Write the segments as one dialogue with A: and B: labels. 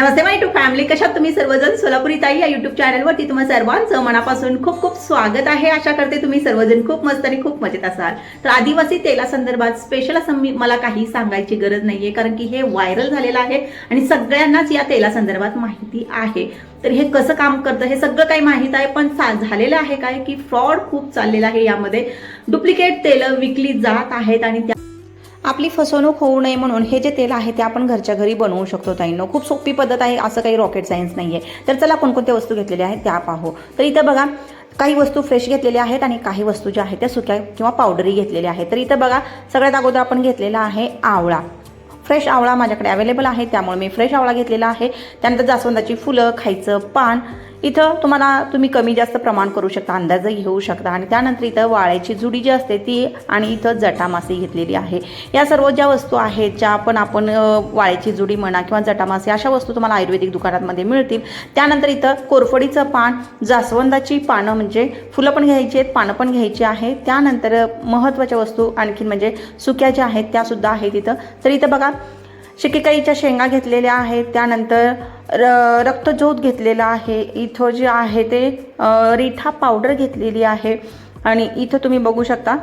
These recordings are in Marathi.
A: नमस्ते माय टू फॅमिली कशात तुम्ही सर्वजण? सोलापुरी ताई या युट्यूब चॅनलवरती तुम्हा सर्वांचं मनापासून खूप खूप स्वागत आहे. आशा करते तुम्ही सर्वजण खूप मस्त आणि खूप मजेत असाल. तर आदिवासी तेलासंदर्भात स्पेशल असं मी मला काही सांगायची गरज नाहीये कारण की हे व्हायरल झालेलं आहे आणि सगळ्यांनाच या तेलासंदर्भात माहिती आहे. तर हे कसं काम करतं हे सगळं काही माहीत आहे पण सा- झालेलं आहे काय की फ्रॉड खूप चाललेला आहे यामध्ये. डुप्लिकेट तेलं विकली जात आहेत आणि त्या आपली फसवणूक होऊ नये म्हणून हे जे तेल आहे ते आपण घरच्या घरी बनवू शकतो ताईंनो. खूप सोपी पद्धत आहे असं काही रॉकेट सायन्स नाही आहे तर चला कोणकोणत्या वस्तू घेतलेल्या आहेत त्या पाहू. तर इथं बघा काही वस्तू फ्रेश घेतलेल्या आहेत आणि काही वस्तू ज्या आहेत त्या सुक्या किंवा पावडरी घेतलेल्या आहेत. तर इथं बघा सगळ्यात अगोदर आपण घेतलेला आहे आवळा. फ्रेश आवळा माझ्याकडे अवेलेबल आहे त्यामुळे मी फ्रेश आवळा घेतलेला आहे. त्यानंतर जास्वंदाची फुलं खायचं पान इथं तुम्हाला तुम्ही कमी जास्त प्रमाण करू शकता अंदाज घेऊ शकता. आणि त्यानंतर इथं वाळ्याची जुडी जी असते ती आणि इथं जटामासी घेतलेली आहे. या सर्व ज्या वस्तू आहेत ज्या पण आपण वाळ्याची जुडी म्हणा किंवा जटामासी अशा वस्तू तुम्हाला आयुर्वेदिक दुकानांमध्ये मिळतील. त्यानंतर इथं कोरफडीचं पान जास्वंदाची पानं म्हणजे फुलं पण घ्यायची आहेत पानं पण घ्यायची आहेत. त्यानंतर महत्त्वाच्या वस्तू आणखीन म्हणजे सुक्या ज्या आहेत त्यासुद्धा आहेत इथं. तर इथं बघा शिकेकाईच्या शेंगा घेतलेल्या आहेत. त्यानंतर र रक्तज्योत घेतलेला आहे. इथं जे आहे ते रिठा पावडर घेतलेली आहे. आणि इथं तुम्ही बघू शकता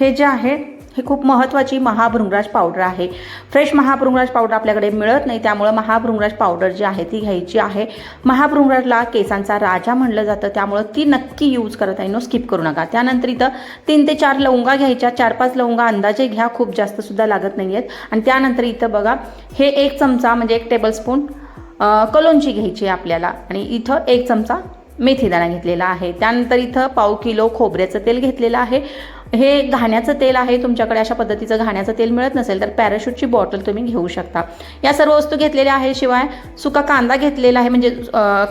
A: हे जे आहे हे खूप महत्त्वाची महाभृंगराज पावडर आहे. फ्रेश महाभृंगराज पावडर आपल्याकडे मिळत नाही त्यामुळं महाभृंगराज पावडर जी आहे ती घ्यायची आहे. महाभृंगराजला केसांचा राजा म्हणलं जातं त्यामुळं ती नक्की यूज करत आहे. नो स्किप करू नका. त्यानंतर इथं तीन ते चार लवंगा घ्यायच्या. चार पाच लवंगा अंदाजे घ्या खूप जास्त सुद्धा लागत नाही आहेत आणि त्यानंतर इथं बघा हे एक चमचा म्हणजे एक टेबलस्पून कलोंची कलोंजी घ्यायची आहे आपल्याला. आणि इथं एक चमचा मेथीदाणा घेतलेला आहे. त्यानंतर इथं पाव किलो खोबऱ्याचं तेल घेतलेलं आहे. हे घाण्याचं तेल आहे. तुमच्याकडे अशा पद्धतीचं घाण्याचं तेल मिळत नसेल तर पॅराशूटची बॉटल तुम्ही घेऊ शकता. या सर्व वस्तू घेतलेल्या आहे शिवाय सुका कांदा घेतलेला आहे. म्हणजे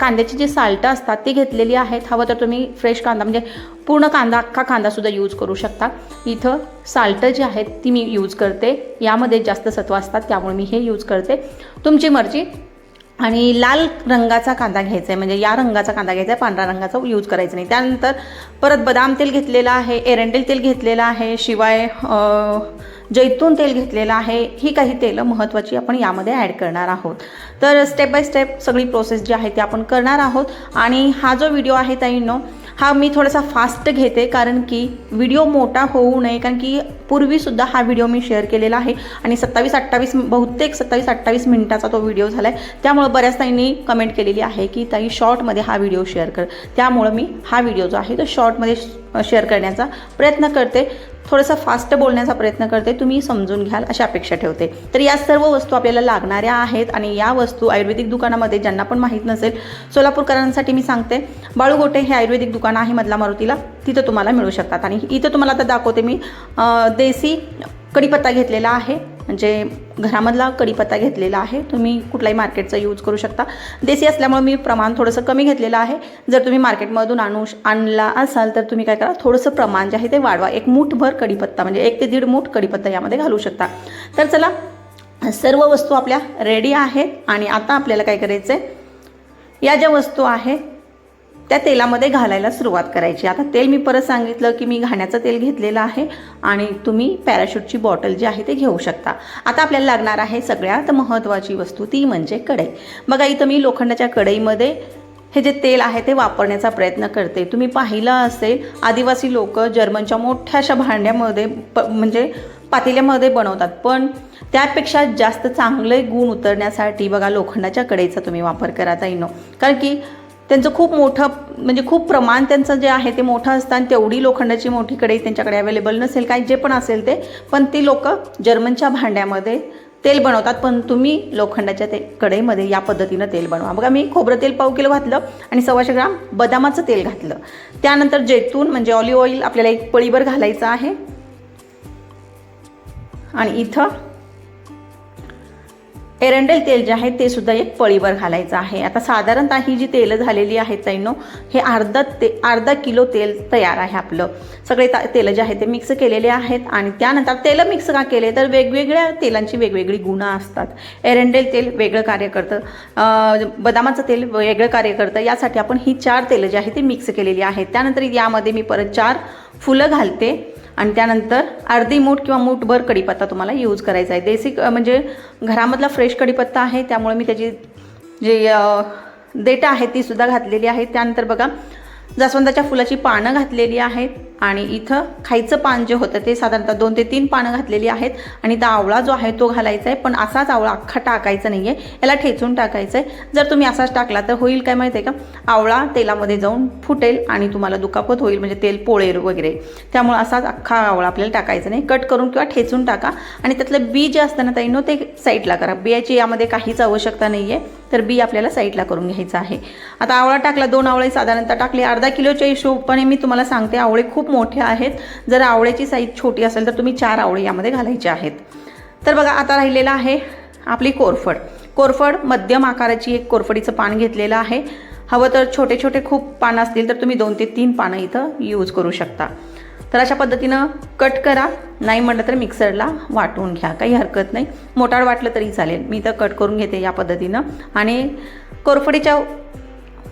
A: कांद्याची जी साल्टं असतात ती घेतलेली आहेत. हवं तर तुम्ही फ्रेश कांदा म्हणजे पूर्ण कांदा अख्खा कांदासुद्धा यूज करू शकता. इथं साल्टं जी आहेत ती मी यूज करते. यामध्ये जास्त सत्व असतात त्यामुळे मी हे यूज करते. तुमची मर्जी. आणि लाल रंगाचा कांदा घ्यायचा आहे म्हणजे या रंगाचा कांदा घ्यायचा आहे पांढरा रंगाचा यूज करायचा नाही. त्यानंतर परत बदाम तेल घेतलेलं आहे एरंडेल तेल घेतलेलं आहे शिवाय जैतून तेल घेतलेलं आहे ही काही तेलं महत्त्वाची आपण यामध्ये ॲड करणार आहोत. तर स्टेप बाय स्टेप सगळी प्रोसेस जी आहे ती आपण करणार आहोत. आणि हा जो व्हिडिओ आहे ताईंनो हा मी थोडासा फास्ट घेते कारण की व्हिडिओ मोठा होऊ नये कारण की पूर्वीसुद्धा हा व्हिडिओ मी शेअर केलेला आहे. आणि सत्तावीस अठ्ठावीस बहुतेक सत्तावीस अठ्ठावीस मिनिटाचा तो व्हिडिओ झाला आहे त्यामुळं बऱ्याच ताईंनी कमेंट केलेली आहे की ताई शॉर्टमध्ये हा व्हिडिओ शेअर कर. त्यामुळं मी हा व्हिडिओ जो आहे तो शॉर्टमध्ये शेअर करण्याचा प्रयत्न करते. थोडंसं फास्ट बोलण्याचा प्रयत्न करते तुम्ही समजून घ्याल अशी अपेक्षा ठेवते. तर या सर्व वस्तू आपल्याला लागणाऱ्या आहेत आणि या वस्तू आयुर्वेदिक दुकानामध्ये ज्यांना पण माहीत नसेल सोलापूरकरांसाठी मी सांगते बाळूगोटे हे आयुर्वेदिक दुकान आहे मधला मारुतीला तिथं तुम्हाला मिळू शकतात. आणि इथं तुम्हाला आता दाखवते मी देसी कढीपत्ता घेतलेला आहे. म्हणजे घरामधला कढीपत्ता घेतलेला आहे तुम्ही कुठलाही मार्केटचा यूज करू शकता. देसी असल्यामुळे मी प्रमाण थोडंसं कमी घेतलेलं आहे. जर तुम्ही मार्केटमधून आणू आणला असाल तर तुम्ही काय करा थोडंसं प्रमाण जे आहे ते वाढवा. एक मूठभर कढीपत्ता म्हणजे एक ते दीड मूठ कढीपत्ता यामध्ये घालू शकता. तर चला सर्व वस्तू आपल्या रेडी आहेत. आणि आता आपल्याला काय करायचं आहे या ज्या वस्तू आहेत त्या तेलामध्ये घालायला सुरुवात करायची. आता तेल मी परत सांगितलं की मी घाण्याचं तेल घेतलेलं आहे आणि तुम्ही पॅराशूटची बॉटल जी आहे ते घेऊ शकता. आता आपल्याला लागणार आहे सगळ्यात महत्त्वाची वस्तू ती म्हणजे कढई. बघा इथं मी लोखंडाच्या कढईमध्ये हे जे तेल आहे ते वापरण्याचा प्रयत्न करते. तुम्ही पाहिलं असेल आदिवासी लोक जर्मनच्या मोठ्याशा भांड्यामध्ये प म्हणजे पातेल्यामध्ये बनवतात. पण त्यापेक्षा जास्त चांगले गुण उतरण्यासाठी बघा लोखंडाच्या कढईचा तुम्ही वापर करा ताईनो. कारण की त्यांचं खूप मोठं म्हणजे खूप प्रमाण त्यांचं जे आहे ते मोठं असतं आणि तेवढी लोखंडाची मोठी कढई त्यांच्याकडे अवेलेबल नसेल काय जे पण असेल ते पण ती लोक जर्मनच्या भांड्यामध्ये तेल बनवतात. पण तुम्ही लोखंडाच्या ते कढईमध्ये या पद्धतीनं तेल बनवा. बघा मी खोबरं तेल पाव किलो घातलं आणि सव्वाशे ग्राम बदामाचं तेल घातलं. त्यानंतर जैतून म्हणजे ऑलिव्ह ऑइल आपल्याला एक पळीभर घालायचं आहे. आणि इथं एरंडेल तेल जे आहे ते सुद्धा एक पळीवर घालायचं आहे. आता साधारणतः ही जी तेलं झालेली आहेत चैनो हे अर्धा ते अर्धा किलो तेल तयार आहे आपलं. सगळे ता तेलं जे आहे ते मिक्स केलेले आहेत आणि त्यानंतर तेलं मिक्स का केले तर वेगवेगळ्या तेलांची वेगवेगळी गुणं असतात. एरंडेल तेल वेगळं कार्य करतं बदामाचं तेल वेगळं कार्य करतं. यासाठी आपण ही चार तेलं जी आहे ती मिक्स केलेली आहेत. त्यानंतर यामध्ये मी परत चार फुलं घालते. आणि त्यानंतर अर्धी मूठ किंवा मूठभर कढीपत्ता तुम्हाला यूज करायचा आहे. देसी म्हणजे घरामधला फ्रेश कढीपत्ता आहे त्यामुळे मी त्याची जे देठं आहेत ती सुद्धा घातलेली आहे. त्यानंतर बघा जास्वंदाच्या फुलाची पानं घातलेली आहेत. आणि इथं खायचं पान जे होतं ते साधारणतः दोन ते तीन पानं घातलेली आहेत. आणि इथं आवळा जो आहे तो घालायचा आहे पण असाच आवळा अख्खा टाकायचा नाही आहे याला ठेचून टाकायचं आहे जर तुम्ही असाच टाकला तर होईल काय माहिती आहे का? आवळा तेलामध्ये जाऊन फुटेल आणि तुम्हाला दुखापत होईल म्हणजे तेल पोळेल वगैरे. त्यामुळे असाच अख्खा आवळा आपल्याला टाकायचा नाही. कट करून किंवा ठेचून टाका. आणि त्यातलं बी जे असतं ना ताईनो ते साईडला करा. बियाची यामध्ये काहीच आवश्यकता नाही आहे तर बी आपल्याला साईडला करून घ्यायचं आहे. आता आवळा टाकला दोन आवळे साधारणतः टाकले अर्धा किलोच्या हिशोबाने मी तुम्हाला सांगते आवळे खूप मोठे आहेत. जर आवळ्याची साईज छोटी असेल तर तुम्ही चार आवळे यामध्ये घालायचे आहेत. तर बघा आता राहिलेलं आहे आपली कोरफड. कोरफड मध्यम आकाराची एक कोरफडीचं पान घेतलेलं आहे. हवं तर छोटे छोटे खूप पानं असतील तर तुम्ही दोन ते तीन पानं इथं यूज करू शकता. तर अशा पद्धतीनं कट करा. नाही म्हटलं तर मिक्सरला वाटून घ्या. काही हरकत नाही. मोटार वाटलं तरी चालेल. मी तर कट करून घेते या पद्धतीनं. आणि कोरफडीच्या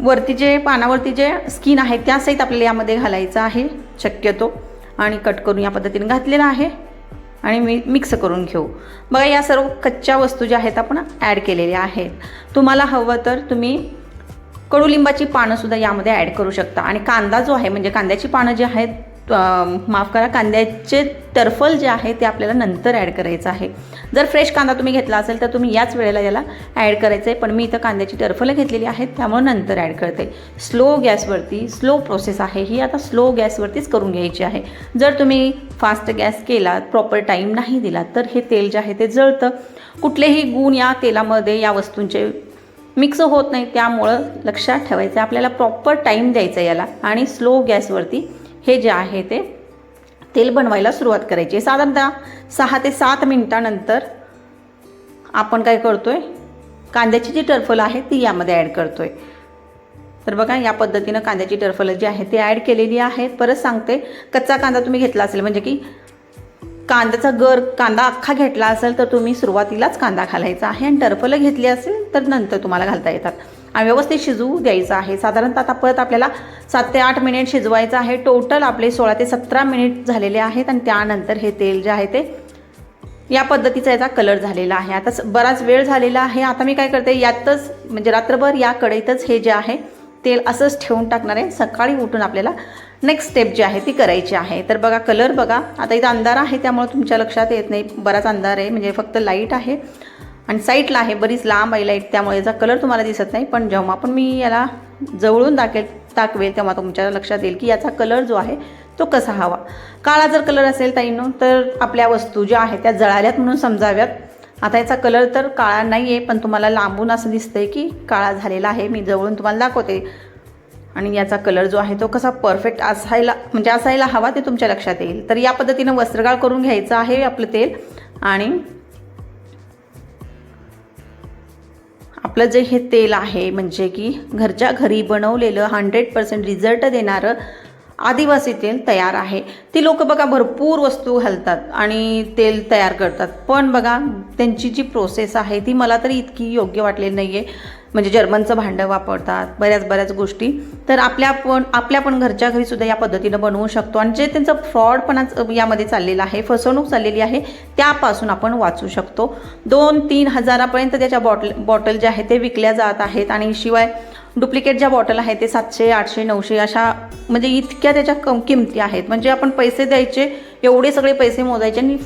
A: वरती जे पानावरती जे स्किन आहे त्या सहित आपल्याला यामध्ये घालायचं आहे. शक्यतो. आणि कट करून या पद्धतीने घातलेलं आहे. आणि मी मिक्स करून घेऊ. बघा या सर्व कच्च्या वस्तू ज्या आहेत आपण ॲड केलेल्या आहेत. तुम्हाला हवं तर तुम्ही कडुलिंबाची पानंसुद्धा यामध्ये ॲड करू शकता. आणि कांदा जो आहे म्हणजे कांद्याची पानं जी आहेत माफ करा कांद्याचे टर्फल जे आहे ते आपल्याला नंतर ॲड करायचं आहे. जर फ्रेश कांदा तुम्ही घेतला असेल तर तुम्ही याच वेळेला याला ॲड करायचं आहे पण मी इथं कांद्याची टर्फलं घेतलेली आहेत त्यामुळे नंतर ॲड करते. स्लो गॅसवरती स्लो प्रोसेस आहे ही आता स्लो गॅसवरतीच करून घ्यायची आहे. जर तुम्ही फास्ट गॅस केला प्रॉपर टाईम नाही दिला तर हे तेल जे आहे ते जळतं. कुठलेही गुण या तेलामध्ये या वस्तूंचे मिक्स होत नाही त्यामुळं लक्षात ठेवायचं आहे आपल्याला प्रॉपर टाईम द्यायचा आहे याला. आणि स्लो गॅसवरती हे जे आहे ते तेल बनवायला सुरुवात करायची. आहे साधारणतः सहा ते सात मिनटानंतर आपण काय करतो आहे कांद्याची जी टरफल आहे ती यामध्ये ॲड करतो आहे तर बघा या पद्धतीनं कांद्याची टरफलं जी आहे ती ॲड केलेली आहेत परत सांगते कच्चा कांदा तुम्ही घेतला असेल म्हणजे की कांद्याचा गर कांदा अख्खा घेतला असेल तर तुम्ही सुरुवातीलाच कांदा घालायचा आहे. आणि टरफलं घेतली असेल तर नंतर तुम्हाला घालता येतात. व्यवस्थित शिजवू द्यायचं आहे. साधारणतः आता परत आपल्याला सात ते आठ मिनिट शिजवायचं आहे. टोटल आपले सोळा ते सतरा मिनिट झालेले आहेत आणि त्यानंतर हे तेल जे आहे ते या पद्धतीचा याचा कलर झालेला आहे. आता स- बराच वेळ झालेला आहे. आता मी काय करते यातच म्हणजे रात्रभर या कढईतच हे जे आहे तेल असंच ठेवून टाकणार आहे. सकाळी उठून आपल्याला नेक्स्ट स्टेप जी आहे ती करायची आहे. तर बघा कलर बघा. आता इथं अंधार आहे त्यामुळे तुमच्या लक्षात येत नाही. बराच अंधार आहे म्हणजे फक्त लाइट आहे. आणि साईडला आहे बरीच लांब आहे लाइट त्यामुळे याचा कलर तुम्हाला दिसत नाही पण जेव्हा पण मी याला जवळून दाखेल दाखवेल तेव्हा तुमच्या लक्षात येईल की याचा कलर जो आहे तो कसा हवा. काळा जर कलर असेल ताईनो तर आपल्या वस्तू ज्या आहेत त्या जळाल्यात म्हणून समजाव्यात. आता याचा कलर तर काळा नाही आहे पण तुम्हाला लांबून असं दिसतंय की काळा झालेला आहे मी जवळून तुम्हाला दाखवते. आणि याचा कलर जो आहे तो कसा परफेक्ट असायला म्हणजे असायला हवा ते तुमच्या लक्षात येईल. तर या पद्धतीनं वस्त्रगाळ करून घ्यायचं आहे आपलं तेल. आणि आपलं जे हे तेल आहे म्हणजे की घरच्या घरी बनवलेलं हंड्रेड पर्सेंट रिझल्ट देणारं आदिवासी तेल तयार आहे. ती लोक बघा भरपूर वस्तू घालतात आणि तेल तयार करतात. पण बघा त्यांची जी प्रोसेस आहे ती मला तरी इतकी योग्य वाटलेली नाही आहे म्हणजे जर्मनचं भांडं वापरतात बऱ्याच बऱ्याच गोष्टी. तर आपल्या पण आपल्या पण घरच्या घरी सुद्धा या पद्धतीनं बनवू शकतो. आणि जे त्यांचं फ्रॉडपणाच यामध्ये चाललेलं आहे फसवणूक चाललेली आहे त्यापासून आपण वाचू शकतो. दोन तीन हजारापर्यंत त्याच्या बॉटल बॉटल ज्या आहेत ते विकल्या जात आहेत. आणि शिवाय डुप्लिकेट ज्या बॉटल आहेत ते सातशे आठशे नऊशे अशा म्हणजे इतक्या त्याच्या कम किमती आहेत. म्हणजे आपण पैसे द्यायचे एवढे सगळे पैसे मोजायचे आणि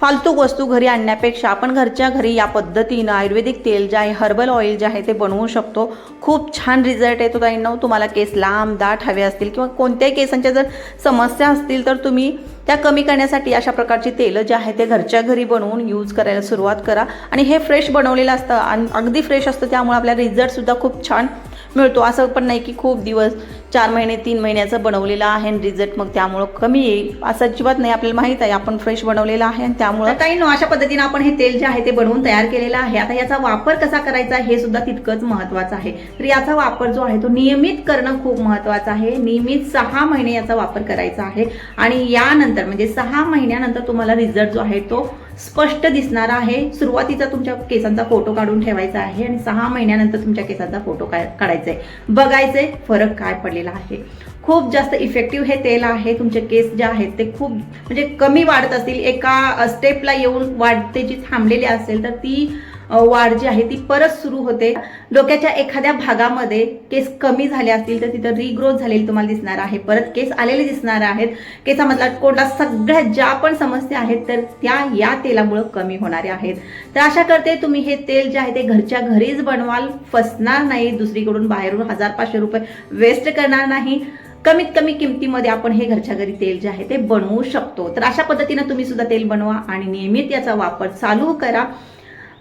A: फालतू वस्तू घरी आणण्यापेक्षा आपण घरच्या घरी या पद्धतीनं आयुर्वेदिक तेल जे आहे हर्बल ऑइल जे आहे ते बनवू शकतो. खूप छान रिझल्ट येतो ताईंना. तुम्हाला केस लांब दाट हवे असतील किंवा कोणत्याही केसांच्या जर समस्या असतील तर तुम्ही त्या कमी करण्यासाठी अशा प्रकारची तेलं जे आहे ते घरच्या घरी बनवून यूज करायला सुरुवात करा. आणि हे फ्रेश बनवलेलं असतं आणि अगदी फ्रेश असतं त्यामुळे आपल्याला रिझल्टसुद्धा खूप छान मिळतो. असं पण नाही की खूप दिवस चार महिने तीन महिन्याचं बनवलेलं आहे आणि रिझल्ट मग त्यामुळं कमी येईल. असं अजिबात नाही. आपल्याला माहीत आहे आपण फ्रेश बनवलेलं आहे आणि त्यामुळं काही न अशा पद्धतीनं आपण हे तेल जे आहे ते बनवून तयार केलेलं आहे. आता याचा वापर कसा करायचा हे सुद्धा तितकंच महत्त्वाचं आहे. तर याचा वापर जो आहे तो नियमित करणं खूप महत्त्वाचं आहे. नियमित सहा महिने याचा वापर करायचा आहे. आणि यानंतर म्हणजे सहा महिन्यानंतर तुम्हाला रिझल्ट जो आहे तो स्पष्ट दिसणार आहे. सुरुवातीचा तुमच्या केसांचा फोटो काढून ठेवायचा आहे आणि सहा महिन्यानंतर तुमच्या केसांचा फोटो काय काढायचा आहे बघायचे फरक काय पडलेला आहे. खूप जास्त इफेक्टिव्ह हे तेल आहे. तुमचे केस जे आहेत ते खूप म्हणजे कमी वाढत असतील. एका स्टेपला येऊन वाढते जी थांबलेली असेल तर ती वाढ जी आहे ती परत सुरू होते. डोक्याच्या एखाद्या भागामध्ये केस कमी झाले असतील तर तिथं रिग्रोथ झालेली तुम्हाला दिसणार आहे. परत केस आलेले दिसणार आहेत. केसामधला कोणता सगळ्या ज्या पण समस्या आहेत तर त्या या तेलामुळं कमी होणाऱ्या आहेत. तर आशा करते तुम्ही हे तेल जे आहे ते घरच्या घरीच बनवाल. फसणार नाही. दुसरीकडून बाहेरून हजार पाचशे रुपये वेस्ट करणार नाही. कमीत कमी किमतीमध्ये आपण हे घरच्या घरी तेल जे आहे ते बनवू शकतो. तर अशा पद्धतीनं तुम्ही सुद्धा तेल बनवा आणि नियमित याचा वापर चालू करा.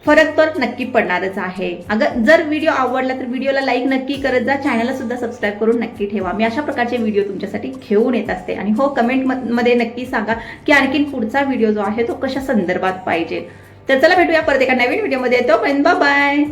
A: फरक तर नक्की पडणारच आहे. अगर जर व्हिडिओ आवडला तर व्हिडिओला लाईक नक्की करत जा. चॅनलला सुद्धा सबस्क्राईब करून नक्की ठेवा. मी अशा प्रकारचे व्हिडिओ तुमच्यासाठी घेऊन येत असते. आणि हो कमेंटमध्ये नक्की सांगा की आणखीन पुढचा व्हिडिओ जो आहे तो कशा संदर्भात पाहिजे. तर चला भेटूया परत एका नवीन व्हिडिओमध्ये तोपर्यंत बाय